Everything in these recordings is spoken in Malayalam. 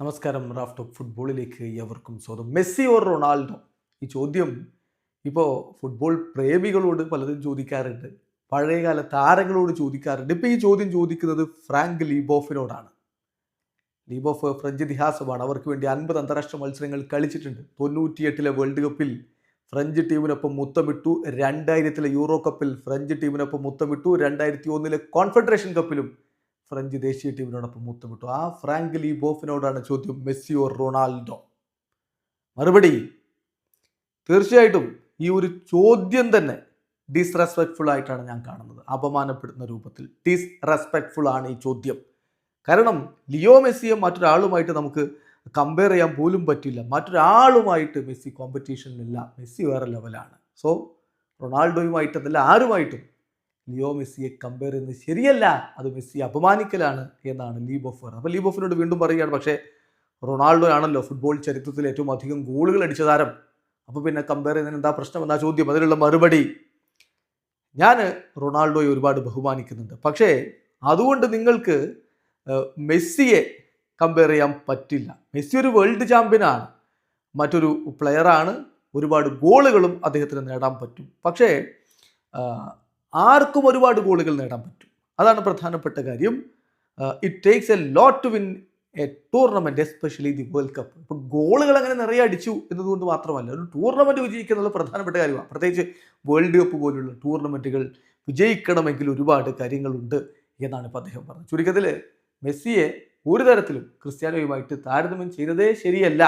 നമസ്കാരം റാഫ് ടോപ്പ് ഫുട്ബോളിലേക്ക് എവർക്കും സ്വാഗതം. Messi or Ronaldo? ഈ ചോദ്യം ഇപ്പോൾ ഫുട്ബോൾ പ്രേമികളോട് പലരും ചോദിക്കാറുണ്ട്. പഴയകാല താരങ്ങളോട് ചോദിക്കാറുണ്ട്. ഇപ്പോൾ ഈ ചോദ്യം ചോദിക്കുന്നത് ഫ്രാങ്ക് ലീബോഫിനോടാണ്. ലീബോഫ് ഫ്രഞ്ച് ഇതിഹാസമാണ്. അവർക്ക് വേണ്ടി അൻപത് അന്താരാഷ്ട്ര മത്സരങ്ങൾ കളിച്ചിട്ടുണ്ട്. തൊണ്ണൂറ്റിയെട്ടിലെ വേൾഡ് കപ്പിൽ ഫ്രഞ്ച് ടീമിനൊപ്പം മുത്തമിട്ടു. രണ്ടായിരത്തിലെ യൂറോ കപ്പിൽ ഫ്രഞ്ച് ടീമിനൊപ്പം മുത്തമിട്ടു. രണ്ടായിരത്തി ഒന്നിലെ കോൺഫെഡറേഷൻ കപ്പിലും ഫ്രഞ്ച് ദേശീയ ടീമിനോടൊപ്പം മുത്തമിട്ടു. ആ ഫ്രാങ്ക് ലീബോഫിനോടാണ് ചോദ്യം മെസ്സിയോ റൊണാൾഡോ? മറുപടി തീർച്ചയായിട്ടും ഈ ഒരു ചോദ്യം തന്നെ ഡിസ്റെസ്പെക്ട്ഫുൾ ആയിട്ടാണ് ഞാൻ കാണുന്നത്. അപമാനപ്പെടുന്ന രൂപത്തിൽ ഡിസ്റെസ്പെക്ട്ഫുൾ ആണ് ഈ ചോദ്യം. കാരണം ലിയോ മെസ്സിയെ മറ്റൊരാളുമായിട്ട് നമുക്ക് കമ്പയർ ചെയ്യാൻ പോലും പറ്റില്ല. മറ്റൊരാളുമായിട്ട് മെസ്സി കോമ്പറ്റീഷനിലില്ല മെസ്സി വേറെ ലെവലാണ് സോ റൊണാൾഡോയുമായിട്ടല്ല ആരുമായിട്ടും ലിയോ മെസ്സിയെ കമ്പയർ ചെയ്യുന്നത് ശരിയല്ല. അത് മെസ്സി അപമാനിക്കലാണ് എന്നാണ് ലീബോഫർ അപ്പോൾ ലീബോഫിനോട് വീണ്ടും പറയുകയാണ് പക്ഷേ റൊണാൾഡോ ആണല്ലോ ഫുട്ബോൾ ചരിത്രത്തിൽ ഏറ്റവും അധികം ഗോളുകൾ അടിച്ച താരം. അപ്പോൾ പിന്നെ കമ്പയർ ചെയ്യുന്നതിന് എന്താ പ്രശ്നം? എന്നാ ചോദ്യം. അതിനുള്ള മറുപടി ഞാൻ റൊണാൾഡോയെ ഒരുപാട് ബഹുമാനിക്കുന്നുണ്ട്. പക്ഷേ അതുകൊണ്ട് നിങ്ങൾക്ക് മെസ്സിയെ കമ്പയർ ചെയ്യാൻ പറ്റില്ല. മെസ്സി ഒരു വേൾഡ് ചാമ്പ്യനാണ് മറ്റൊരു പ്ലെയറാണ് ഒരുപാട് ഗോളുകളും അദ്ദേഹത്തിന് നേടാൻ പറ്റും. പക്ഷേ ആർക്കും ഒരുപാട് ഗോളുകൾ നേടാൻ പറ്റും. അതാണ് പ്രധാനപ്പെട്ട കാര്യം. It takes a lot to win a tournament especially the world cup ഇപ്പോൾ ഗോളുകൾ അങ്ങനെ നിറയെ അടിച്ചു എന്നതുകൊണ്ട് മാത്രമല്ല ഒരു ടൂർണമെന്റ് വിജയിക്കുക എന്നുള്ള പ്രധാനപ്പെട്ട കാര്യമാണ്. പ്രത്യേകിച്ച് വേൾഡ് കപ്പ് പോലുള്ള ടൂർണമെന്റുകൾ വിജയിക്കണമെങ്കിൽ ഒരുപാട് കാര്യങ്ങളുണ്ട് എന്നാണ് ഇപ്പോൾ അദ്ദേഹം പറഞ്ഞത്. ചുരുക്കത്തിൽ മെസ്സിയെ ഒരു തരത്തിലും ക്രിസ്ത്യാനോയുമായിട്ട് താരതമ്യം ചെയ്തതേ ശരിയല്ല.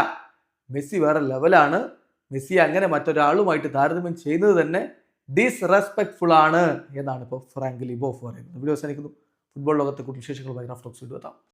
മെസ്സി വേറെ ലെവലാണ് മെസ്സി അങ്ങനെ മറ്റൊരാളുമായിട്ട് താരതമ്യം ചെയ്യുന്നത് തന്നെ ഡിസ്റെസ്പെക്ട്ഫുൾ ആണ് എന്നാണ് ഇപ്പോൾ ഫ്രാങ്ക് ലിബോഫ് പറയുന്നത്. വീഡിയോ അവസാനിക്കുന്നു. ഫുട്ബോൾ ലോകത്തെ കൂടുതൽ വിശേഷങ്ങളുമായി റഫ് ടോക്സ് വീണ്ടും എത്താം.